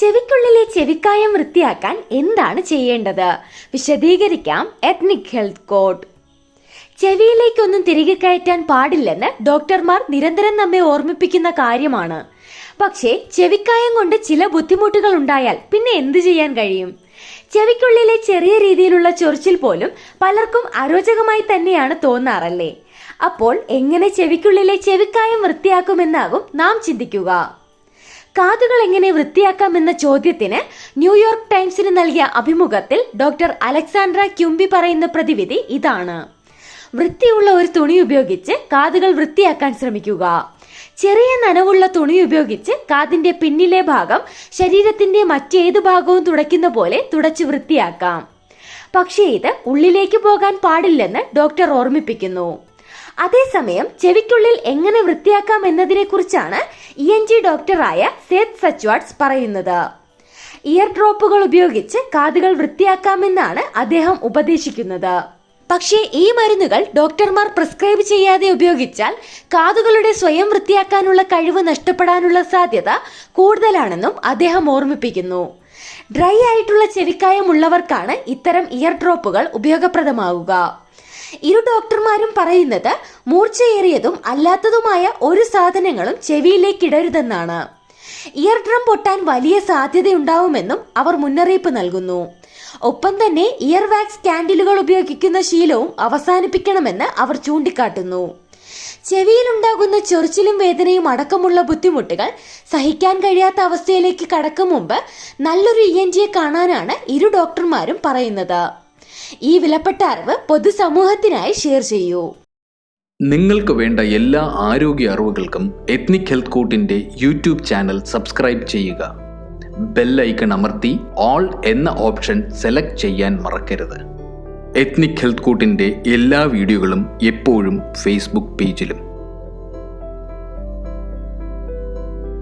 ചെവിക്കുള്ളിലെ ചെവിക്കായം വൃത്തിയാക്കാൻ എന്താണ് ചെയ്യേണ്ടത്? വിശദീകരിക്കാം എത്നിക് ഹെൽത്ത് കോഡ് ചെവിയിലേക്കൊന്നും തിരികെ കയറ്റാൻ പാടില്ലെന്ന് ഡോക്ടർമാർ നിരന്തരം നമ്മെ ഓർമ്മിപ്പിക്കുന്ന കാര്യമാണ്. പക്ഷേ ചെവിക്കായം കൊണ്ട് ചില ബുദ്ധിമുട്ടുകൾ ഉണ്ടായാൽ പിന്നെ എന്ത് ചെയ്യാൻ കഴിയും? ചെവിക്കുള്ളിലെ ചെറിയ രീതിയിലുള്ള ചൊറിച്ചിൽ പോലും പലർക്കും അരോചകമായി തന്നെയാണ് തോന്നാറല്ലേ? അപ്പോൾ എങ്ങനെ ചെവിക്കുള്ളിലെ ചെവിക്കായം വൃത്തിയാക്കുമെന്നാകും നാം ചിന്തിക്കുക. കാതുകൾ എങ്ങനെ വൃത്തിയാക്കാമെന്ന ചോദ്യത്തിന് ന്യൂയോർക്ക് ടൈംസിന് നൽകിയ അഭിമുഖത്തിൽ ഡോക്ടർ അലക്സാൻഡ്ര ക്യുംബി പറയുന്ന പ്രതിവിധി ഇതാണ്. വൃത്തിയുള്ള ഒരു തുണി ഉപയോഗിച്ച് കാതുകൾ വൃത്തിയാക്കാൻ ശ്രമിക്കുക. ചെറിയ നനവുള്ള തുണി ഉപയോഗിച്ച് കാതിന്റെ പിന്നിലെ ഭാഗം ശരീരത്തിന്റെ മറ്റേത് ഭാഗവും തുടയ്ക്കുന്ന പോലെ തുടച്ചു വൃത്തിയാക്കാം. പക്ഷേ ഇത് ഉള്ളിലേക്ക് പോകാൻ പാടില്ലെന്ന് ഡോക്ടർ ഓർമ്മിപ്പിക്കുന്നു. അതേസമയം ചെവിക്കുള്ളിൽ എങ്ങനെ വൃത്തിയാക്കാം എന്നതിനെക്കുറിച്ചാണ് ഇ എൻ ജി ഡോക്ടറായ സേത് സച്വാട്സ് പറയുന്നത്. ഇയർ ഡ്രോപ്പുകൾ ഉപയോഗിച്ച് കാതുകൾ വൃത്തിയാക്കാമെന്നാണ് അദ്ദേഹം ഉപദേശിക്കുന്നത്. പക്ഷേ ഈ മരുന്നുകൾ ഡോക്ടർമാർ പ്രിസ്ക്രൈബ് ചെയ്യാതെ ഉപയോഗിച്ചാൽ കാതുകളുടെ സ്വയം വൃത്തിയാക്കാനുള്ള കഴിവ് നഷ്ടപ്പെടാനുള്ള സാധ്യത കൂടുതലാണെന്നും അദ്ദേഹം ഓർമ്മിപ്പിക്കുന്നു. ഡ്രൈ ആയിട്ടുള്ള ചെവിക്കായം ഉള്ളവർക്കാണ് ഇത്തരം ഇയർ ഡ്രോപ്പുകൾ ഉപയോഗപ്രദമാവുക. ഇരു ഡോക്ടർമാരും പറയുന്നത് മൂർച്ചയേറിയതും അല്ലാത്തതുമായ ഒരു സാധനങ്ങളും ചെവിയിലേക്ക് ഇടരുതെന്നാണ്. ഇയർ ഡ്രം പൊട്ടാൻ വലിയ സാധ്യതയുണ്ടാവുമെന്നും അവർ മുന്നറിയിപ്പ് നൽകുന്നു. ഒപ്പം തന്നെ ഇയർ വാക്സ് കാൻഡിലുകൾ ഉപയോഗിക്കുന്ന ശീലവും അവസാനിപ്പിക്കണമെന്ന് അവർ ചൂണ്ടിക്കാട്ടുന്നു. ചെവിയിലുണ്ടാകുന്ന ചൊറിച്ചിലും വേദനയും അടക്കമുള്ള ബുദ്ധിമുട്ടുകൾ സഹിക്കാൻ കഴിയാത്ത അവസ്ഥയിലേക്ക് കടക്കും മുമ്പ് നല്ലൊരു ഇ എൻ ജിയെ കാണാനാണ് ഇരു ഡോക്ടർമാരും പറയുന്നത്. ഈ വിലപ്പെട്ട അറിവ് പൊതുസമൂഹത്തിനായി ഷെയർ ചെയ്യൂ. നിങ്ങൾക്ക് വേണ്ട എല്ലാ ആരോഗ്യ അറിവുകൾക്കും എത്നിക് ഹെൽത്ത് കോട്ടിന്റെ യൂട്യൂബ് ചാനൽ സബ്സ്ക്രൈബ് ചെയ്യുക. ബെൽ ഐക്കൺ അമർത്തി ഓൾ എന്ന ഓപ്ഷൻ സെലക്ട് ചെയ്യാൻ മറക്കരുത്. എത്നിക് ഹെൽത്ത് കോട്ടിന്റെ എല്ലാ വീഡിയോകളും എപ്പോഴും ഫേസ്ബുക്ക് പേജിലും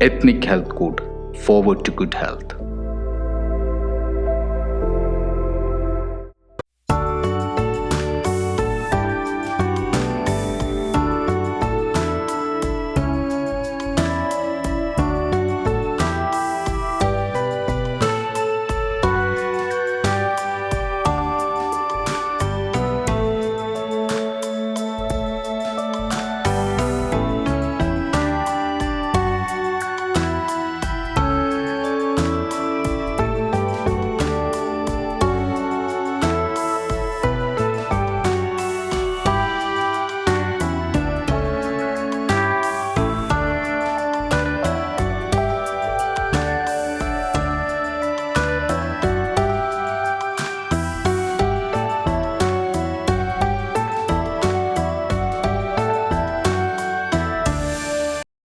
ethnic health court forward to good health